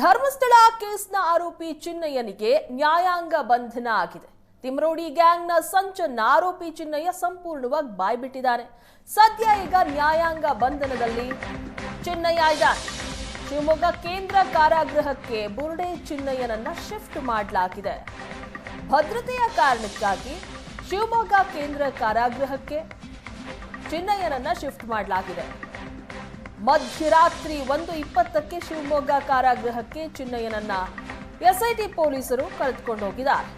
ಧರ್ಮಸ್ಥಳ ಕೇಸ್ನ ಆರೋಪಿ ಚಿನ್ನಯ್ಯನಿಗೆ ನ್ಯಾಯಾಂಗ ಬಂಧನ ಆಗಿದೆ. ತಿಮ್ರೋಡಿ ಗ್ಯಾಂಗ್ನ ಸಂಚನ್ನ ಆರೋಪಿ ಚಿನ್ನಯ್ಯ ಸಂಪೂರ್ಣವಾಗಿ ಬಾಯ್ಬಿಟ್ಟಿದ್ದಾನೆ. ಸದ್ಯ ಈಗ ನ್ಯಾಯಾಂಗ ಬಂಧನದಲ್ಲಿ ಚಿನ್ನಯ್ಯ ಇದ್ದಾನೆ. ಶಿವಮೊಗ್ಗ ಕೇಂದ್ರ ಕಾರಾಗೃಹಕ್ಕೆ ಬುರುಡೆ ಚಿನ್ನಯ್ಯನನ್ನ ಶಿಫ್ಟ್ ಮಾಡಲಾಗಿದೆ. ಭದ್ರತೆಯ ಕಾರಣಕ್ಕಾಗಿ ಶಿವಮೊಗ್ಗ ಕೇಂದ್ರ ಕಾರಾಗೃಹಕ್ಕೆ ಚಿನ್ನಯ್ಯನನ್ನ ಶಿಫ್ಟ್ ಮಾಡಲಾಗಿದೆ. ಮಧ್ಯರಾತ್ರಿ ಒಂದು ಇಪ್ಪತ್ತಕ್ಕೆ ಶಿವಮೊಗ್ಗ ಕಾರಾಗೃಹಕ್ಕೆ ಚಿನ್ನಯ್ಯನನ್ನ ಎಸ್ಐಟಿ ಪೊಲೀಸರು ಕರೆದುಕೊಂಡು ಹೋಗಿದ್ದಾರೆ.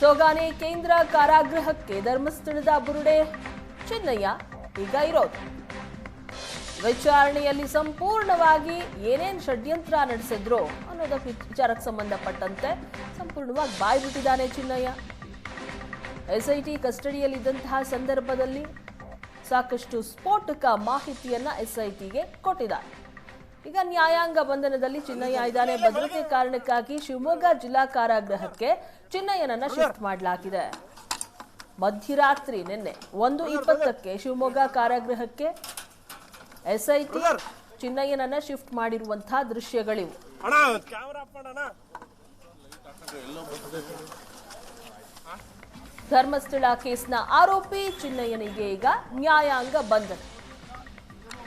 ಸೋಗಾನೆ ಕೇಂದ್ರ ಕಾರಾಗೃಹಕ್ಕೆ ಧರ್ಮಸ್ಥಳದ ಬುರುಡೆ ಚಿನ್ನಯ್ಯ ಈಗ ಇರೋದು. ವಿಚಾರಣೆಯಲ್ಲಿ ಸಂಪೂರ್ಣವಾಗಿ ಏನೇನ್ ಷಡ್ಯಂತ್ರ ನಡೆಸಿದ್ರು ಅನ್ನೋದಕ್ಕೆ ವಿಚಾರಕ್ಕೆ ಸಂಬಂಧಪಟ್ಟಂತೆ ಸಂಪೂರ್ಣವಾಗಿ ಬಾಯ್ಬಿಟ್ಟಿದ್ದಾನೆ ಚಿನ್ನಯ್ಯ. ಎಸ್ಐಟಿ ಕಸ್ಟಡಿಯಲ್ಲಿದ್ದಂತಹ ಸಂದರ್ಭದಲ್ಲಿ ಸಾಕಷ್ಟು ಸ್ಫೋಟಕ ಮಾಹಿತಿಯನ್ನ ಎಸ್ಐಟಿಗೆ ಕೊಟ್ಟಿದ್ದಾರೆ. ಈಗ ನ್ಯಾಯಾಂಗ ಬಂಧನದಲ್ಲಿ ಚಿನ್ನಯ್ಯ ಇದ್ದಾನೆ. ಭದ್ರತೆ ಕಾರಣಕ್ಕಾಗಿ ಶಿವಮೊಗ್ಗ ಜಿಲ್ಲಾ ಕಾರಾಗೃಹಕ್ಕೆ ಚಿನ್ನಯ್ಯನನ್ನ ಶಿಫ್ಟ್ ಮಾಡಲಾಗಿದೆ. ಮಧ್ಯರಾತ್ರಿ ನಿನ್ನೆ ಒಂದು ಇಪ್ಪತ್ತಕ್ಕೆ ಶಿವಮೊಗ್ಗ ಕಾರಾಗೃಹಕ್ಕೆ ಎಸ್ಐಟಿ ಚಿನ್ನಯ್ಯನನ್ನ ಶಿಫ್ಟ್ ಮಾಡಿರುವಂತಹ ದೃಶ್ಯಗಳಿವು. ಧರ್ಮಸ್ಥಳ ಕೇಸ್ನ ಆರೋಪಿ ಚಿನ್ನಯ್ಯನಿಗೆ ಈಗ ನ್ಯಾಯಾಂಗ ಬಂಧನ.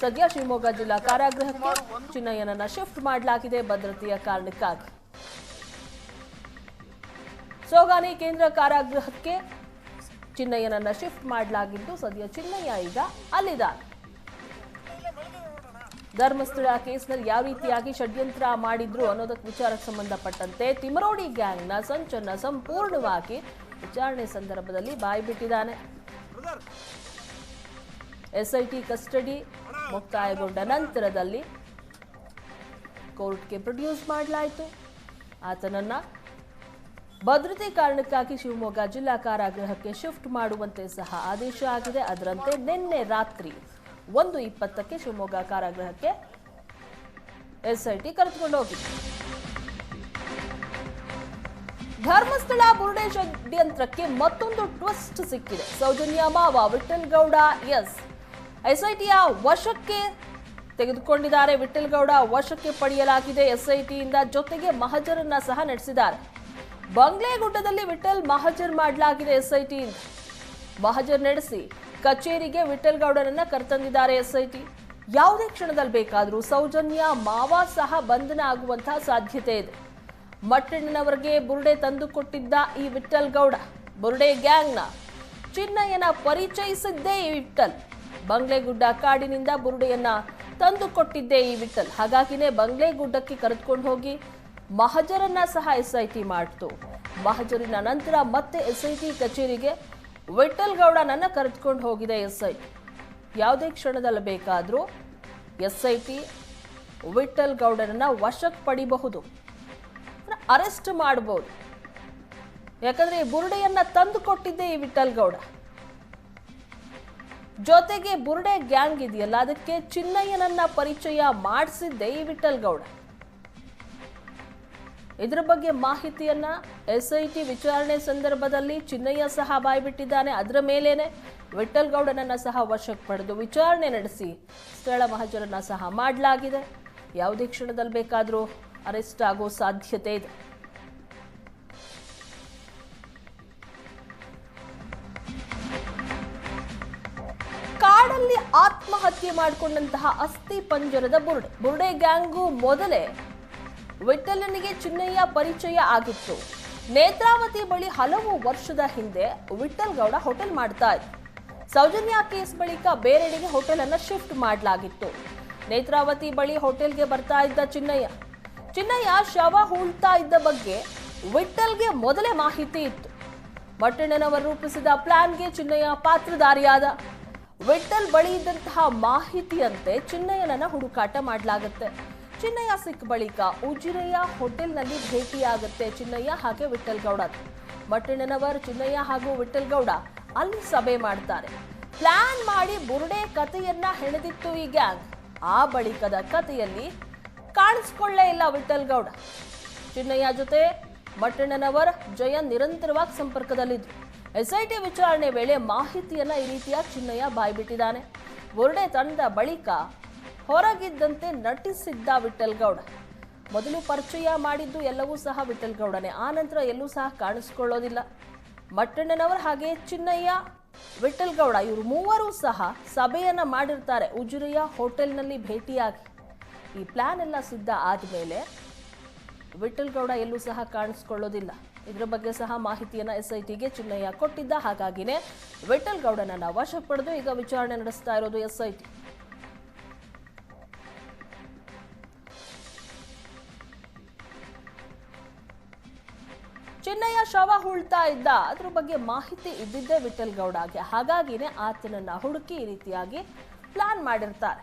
ಸದ್ಯ ಶಿವಮೊಗ್ಗ ಜಿಲ್ಲಾ ಕಾರಾಗೃಹಕ್ಕೆ ಚಿನ್ನಯ್ಯನನ್ನ ಶಿಫ್ಟ್ ಮಾಡಲಾಗಿದೆ ಭದ್ರತೆಯ ಕಾರಣಕ್ಕಾಗಿ. ಸೋಗಾನಿ ಕೇಂದ್ರ ಕಾರಾಗೃಹಕ್ಕೆ ಚಿನ್ನಯ್ಯನನ್ನ ಶಿಫ್ಟ್ ಮಾಡಲಾಗಿದ್ದು ಸದ್ಯ ಚಿನ್ನಯ್ಯ ಈಗ ಅಲ್ಲಿದ್ದಾರೆ. ಧರ್ಮಸ್ಥಳ ಕೇಸ್ನಲ್ಲಿ ಯಾವ ರೀತಿಯಾಗಿ ಷಡ್ಯಂತ್ರ ಮಾಡಿದ್ರು ಅನ್ನೋದಕ್ಕೆ ವಿಚಾರಕ್ಕೆ ಸಂಬಂಧಪಟ್ಟಂತೆ ತಿಮರೋಡಿ ಗ್ಯಾಂಗ್ನ ಸಂಚನ್ನ ಸಂಪೂರ್ಣವಾಗಿ ವಿಚಾರಣೆ ಸಂದರ್ಭದಲ್ಲಿ ಬಾಯಿ ಬಾಯ್ಬಿಟ್ಟಿದ್ದಾನೆ ಎಸ್ಐಟಿ ಕಸ್ಟಡಿ ಮುಕ್ತಾಯಗೊಂಡ ನಂತರದಲ್ಲಿ ಕೋರ್ಟ್ಗೆ ಪ್ರೊಡ್ಯೂಸ್ ಮಾಡಲಾಯಿತು. ಆತನನ್ನ ಭದ್ರತೆ ಕಾರಣಕ್ಕಾಗಿ ಶಿವಮೊಗ್ಗ ಜಿಲ್ಲಾ ಕಾರಾಗೃಹಕ್ಕೆ ಶಿಫ್ಟ್ ಮಾಡುವಂತೆ ಸಹ ಆದೇಶ ಆಗಿದೆ. ಅದರಂತೆ ನಿನ್ನೆ ರಾತ್ರಿ ಒಂದು ಇಪ್ಪತ್ತಕ್ಕೆ ಶಿವಮೊಗ್ಗ ಕಾರಾಗೃಹಕ್ಕೆ ಎಸ್ಐಟಿ ಕರೆದುಕೊಂಡು ಹೋಗಿದೆ. ಧರ್ಮಸ್ಥಳ ಬುರುಡೇಶ್ ಷಡ್ಯಂತ್ರಕ್ಕೆ ಮತ್ತೊಂದು ಟ್ವಿಸ್ಟ್ ಸಿಕ್ಕಿದೆ. ಸೌಜನ್ಯ ಮಾವ ವಿಠಲ್ ಗೌಡ ಎಸ್ ಎಸ್ಐಟಿಯ ವಶಕ್ಕೆ ತೆಗೆದುಕೊಂಡಿದ್ದಾರೆ. ವಿಠಲ್ ಗೌಡ ವಶಕ್ಕೆ ಪಡೆಯಲಾಗಿದೆ. ಎಸ್ಐಟಿಯಿಂದ ಜೊತೆಗೆ ಮಹಜರನ್ನ ಸಹ ನಡೆಸಿದ್ದಾರೆ. ಬಂಗ್ಲೆಗುಡ್ಡದಲ್ಲಿ ವಿಠಲ್ ಮಹಜರ್ ಮಾಡಲಾಗಿದೆ. ಎಸ್ಐಟಿಯಿಂದ ಮಹಜರ್ ನಡೆಸಿ ಕಚೇರಿಗೆ ವಿಠಲ್ ಗೌಡರನ್ನ ಕರೆತಂದಿದ್ದಾರೆ ಎಸ್ಐಟಿ ಯಾವುದೇ ಕ್ಷಣದಲ್ಲಿ ಬೇಕಾದರೂ ಸೌಜನ್ಯ ಮಾವ ಸಹ ಬಂಧನ ಆಗುವಂತಹ ಸಾಧ್ಯತೆ ಇದೆ. ಮಟ್ಟಣ್ಣನವರಿಗೆ ಬುರುಡೆ ತಂದುಕೊಟ್ಟಿದ್ದ ಈ ವಿಠಲ್ ಗೌಡ, ಬುರುಡೆ ಗ್ಯಾಂಗ್ನ ಚಿನ್ನಯ್ಯನ ಪರಿಚಯಿಸಿದ್ದೇ ಈ ವಿಠಲ್ ಬಂಗ್ಲೆಗುಡ್ಡ ಕಾಡಿನಿಂದ ಬುರುಡೆಯನ್ನ ತಂದುಕೊಟ್ಟಿದ್ದೇ ಈ ವಿಠಲ್ ಹಾಗಾಗಿನೇ ಬಂಗ್ಲೆಗುಡ್ಡಕ್ಕೆ ಕರೆದುಕೊಂಡು ಹೋಗಿ ಮಹಜರನ್ನ ಸಹ ಎಸ್ ಐ ಟಿ ಮಾಡ್ತು. ಮಹಜರಿನ ನಂತರ ಮತ್ತೆ ಟಿ ಕಚೇರಿಗೆ ವಿಠಲ್ ಗೌಡನನ್ನ ಕರೆದುಕೊಂಡು ಹೋಗಿದೆ ಎಸ್ ಐ ಟಿ. ಯಾವುದೇ ಕ್ಷಣದಲ್ಲಿ ಬೇಕಾದರೂ ಎಸ್ ಐ ಟಿ ವಿಠಲ್ ಗೌಡನನ್ನು ವಶಕ್ಕೆ ಪಡಿಬಹುದು. ಅರೆಸ್ಟ್ ಮಾಡಬಹುದು ಯಾಕಂದ್ರೆ ಈ ಬುರುಡೆಯನ್ನ ತಂದು ಕೊಟ್ಟಿದ್ದೆ ಈ ವಿಠಲ್ ಗೌಡ. ಜೊತೆಗೆ ಬುರುಡೆ ಗ್ಯಾಂಗ್ ಇದೆಯಲ್ಲ, ಅದಕ್ಕೆ ಚಿನ್ನಯ್ಯನನ್ನ ಪರಿಚಯ ಮಾಡಿಸಿದ್ದೆ ಈ ವಿಠಲ್ ಗೌಡ. ಇದರ ಬಗ್ಗೆ ಮಾಹಿತಿಯನ್ನ ಎಸ್ಐಟಿ ವಿಚಾರಣೆ ಸಂದರ್ಭದಲ್ಲಿ ಚಿನ್ನಯ್ಯ ಸಹ ಬಾಯ್ಬಿಟ್ಟಿದ್ದಾನೆ. ಅದರ ಮೇಲೇನೆ ವಿಠಲ್ ಗೌಡನನ್ನ ಸಹ ವಶಕ್ಕೆ ಪಡೆದು ವಿಚಾರಣೆ ನಡೆಸಿ ಸ್ಥಳ ಮಹಾಜರನ್ನ ಸಹ ಮಾಡಲಾಗಿದೆ. ಯಾವುದೇ ಕ್ಷಣದಲ್ಲಿ ಬೇಕಾದರೂ ಅರೆಸ್ಟ್ ಆಗೋ ಸಾಧ್ಯತೆ ಇದೆ. ಕಾಡಲ್ಲಿ ಆತ್ಮಹತ್ಯೆ ಮಾಡಿಕೊಂಡಂತಹ ಅಸ್ಥಿ ಪಂಜರದ ಬುರುಡೆ. ಬುರುಡೆ ಗ್ಯಾಂಗು ಮೊದಲೇ ವಿಠಲನಿಗೆ ಚಿನ್ನಯ್ಯ ಪರಿಚಯ ಆಗಿತ್ತು. ನೇತ್ರಾವತಿ ಬಳಿ ಹಲವು ವರ್ಷದ ಹಿಂದೆ ವಿಠಲ್ ಗೌಡ ಹೋಟೆಲ್ ಮಾಡ್ತಾ ಇದ್ದ. ಸೌಜನ್ಯ ಕೇಸ್ ಬಳಿಕ ಬೇರೆಡೆಗೆ ಹೋಟೆಲ್ ಅನ್ನ ಶಿಫ್ಟ್ ಮಾಡಲಾಗಿತ್ತು. ನೇತ್ರಾವತಿ ಬಳಿ ಹೋಟೆಲ್ಗೆ ಬರ್ತಾ ಇದ್ದ ಚಿನ್ನಯ್ಯ. ಚಿನ್ನಯ್ಯ ಶವ ಹೂಳ್ತಾ ಇದ್ದ ಬಗ್ಗೆ ವಿಠಲ್ಗೆ ಮೊದಲೇ ಮಾಹಿತಿ ಇತ್ತು. ಮಟ್ಟಣ್ಣನವರು ರೂಪಿಸಿದ ಪ್ಲಾನ್ಗೆ ಚಿನ್ನಯ್ಯ ಪಾತ್ರಧಾರಿಯಾದ. ವಿಠಲ್ ಬಳಿ ಇದ್ದಂತಹ ಮಾಹಿತಿಯಂತೆ ಚಿನ್ನಯ್ಯನನ್ನ ಹುಡುಕಾಟ ಮಾಡಲಾಗುತ್ತೆ. ಚಿನ್ನಯ್ಯ ಸಿಕ್ಕ ಬಳಿಕ ಉಜಿರೆಯ ಹೋಟೆಲ್ನಲ್ಲಿ ಭೇಟಿಯಾಗುತ್ತೆ ಚಿನ್ನಯ್ಯ ಹಾಗೆ ವಿಠಲ್ ಗೌಡ ಮಟ್ಟಣ್ಣನವರ್ ಚಿನ್ನಯ್ಯ ಹಾಗೂ ವಿಠಲ್ ಗೌಡ ಅಲ್ಲಿ ಸಭೆ ಮಾಡ್ತಾರೆ. ಪ್ಲಾನ್ ಮಾಡಿ ಬುರುಡೆ ಕಥೆಯನ್ನ ಹೆಣೆದಿತ್ತು ಈ ಗ್ಯಾಂಗ್. ಆ ಬಳಿಕದ ಕಥೆಯಲ್ಲಿ ಕಾಣಿಸ್ಕೊಳ್ಳೇ ಇಲ್ಲ ವಿಠಲ್ ಗೌಡ ಚಿನ್ನಯ್ಯ ಜೊತೆ ಮಟ್ಟಣ್ಣನವರ ಜಯ ನಿರಂತರವಾಗಿ ಸಂಪರ್ಕದಲ್ಲಿದ್ದು ಎಸ್ಐಟಿ ವಿಚಾರಣೆ ವೇಳೆ ಮಾಹಿತಿಯನ್ನ ಈ ರೀತಿಯ ಚಿನ್ನಯ್ಯ ಬಾಯ್ಬಿಟ್ಟಿದ್ದಾನೆ ಬುರುಡೆ ತಂದ ಬಳಿಕ ಹೊರಗಿದ್ದಂತೆ ನಟಿಸಿದ್ದ ವಿಠಲ್ ಗೌಡ ಮೊದಲು ಪರಿಚಯ ಮಾಡಿದ್ದು ಎಲ್ಲವೂ ಸಹ ವಿಠಲ್ ಗೌಡನೇ ಆ ನಂತರ ಎಲ್ಲೂ ಸಹ ಕಾಣಿಸ್ಕೊಳ್ಳೋದಿಲ್ಲ. ಮಟ್ಟಣ್ಣನವರು ಹಾಗೆ ಚಿನ್ನಯ್ಯ ವಿಠಲ್ ಗೌಡ ಇವರು ಮೂವರು ಸಹ ಸಭೆಯನ್ನ ಮಾಡಿರ್ತಾರೆ. ಉಜಿರೆಯ ಹೋಟೆಲ್ನಲ್ಲಿ ಭೇಟಿಯಾಗಿ. ಈ ಪ್ಲಾನ್ ಎಲ್ಲ ಸಿದ್ಧ ಆದಮೇಲೆ ವಿಠಲ್ ಗೌಡ ಎಲ್ಲೂ ಸಹ ಕಾಣಿಸ್ಕೊಳ್ಳೋದಿಲ್ಲ. ಇದರ ಬಗ್ಗೆ ಸಹ ಮಾಹಿತಿಯನ್ನ ಎಸ್ಐಟಿಗೆ ಚಿನ್ನಯ್ಯ ಕೊಟ್ಟಿದ್ದ ಹಾಗಾಗಿನೇ ವಿಠಲ್ ಗೌಡನನ್ನ ವಶ ಪಡೆದು ಈಗ ವಿಚಾರಣೆ ನಡೆಸ್ತಾ ಇರೋದು ಎಸ್ಐಟಿ ಚಿನ್ನಯ್ಯ ಶವ ಹುಳ್ತಾ ಇದ್ದ. ಅದ್ರ ಬಗ್ಗೆ ಮಾಹಿತಿ ಇದ್ದಿದ್ದೇ ವಿಠಲ್ ಗೌಡಗೆ ಹಾಗಾಗಿನೇ ಆತನನ್ನ ಹುಡುಕಿ ಈ ರೀತಿಯಾಗಿ ಪ್ಲಾನ್ ಮಾಡಿರ್ತಾರೆ.